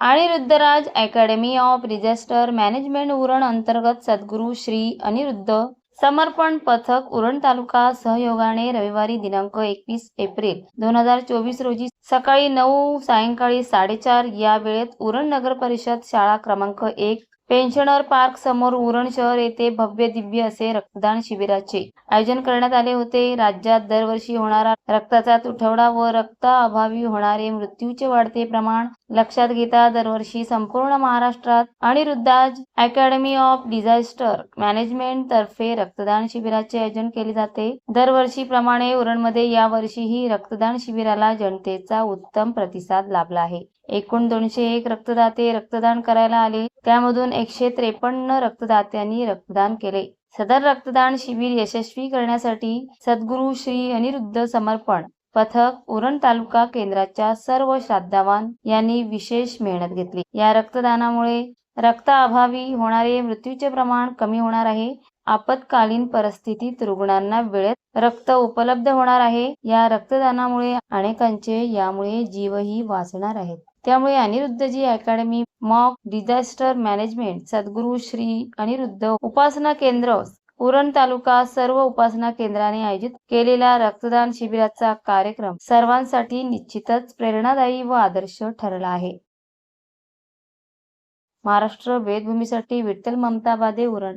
आणि रुद्धराज academy of disaster management Uran अंतर्गत सद्गुरू श्री अनिरुद्ध समर्पण पथक उरण तालुका सहयोगाने रविवारी दिनांक एकवीस एप्रिल दोन हजार चोवीस रोजी सकाळी नऊ सायंकाळी साडेचार या वेळेत उरण नगर परिषद शाळा क्रमांक एक पेन्शनर पार्क समोर उरण शहर येथे भव्य दिव्य असे रक्तदान शिबिराचे आयोजन करण्यात आले होते. राज्यात दरवर्षी होणारा रक्ताचा तुटवडा व रक्ताअभावी होणारे मृत्यूचे वाढते प्रमाण लक्षात घेता दरवर्षी संपूर्ण महाराष्ट्रात Aniruddha's academy of disaster management तर्फे रक्तदान शिबिराचे आयोजन केले जाते. दरवर्षीप्रमाणे उरणमध्ये यावर्षीही रक्तदान शिबिराला जनतेचा उत्तम प्रतिसाद लाभला आहे. एकूण दोनशे एक रक्तदाते रक्तदान करायला आले. त्यामधून एकशे त्रेपन्न रक्तदात्यांनी रक्तदान केले. सदर रक्तदान शिबिर यशस्वी करण्यासाठी सद्गुरू श्री अनिरुद्ध समर्पण पथक उरण तालुका केंद्राच्या सर्व श्राद्धावान यांनी विशेष मेहनत घेतली. या रक्तदानामुळे रक्ताअभावी होणारे मृत्यूचे प्रमाण कमी होणार आहे. आपत्कालीन परिस्थितीत रुग्णांना वेळेत रक्त उपलब्ध होणार आहे. या रक्तदानामुळे अनेकांचे यामुळे जीवही वाचणार आहेत. त्यामुळे अनिरुद्धजी academy mock disaster management Sadguru Shri Aniruddha उपासना केंद्र उरण तालुका सर्व उपासना केंद्राने आयोजित केलेला रक्तदान शिबिराचा कार्यक्रम सर्वांसाठी निश्चितच प्रेरणादायी व आदर्श ठरला आहे. महाराष्ट्र वेदभूमीसाठी विठ्ठल ममताबादे उरण.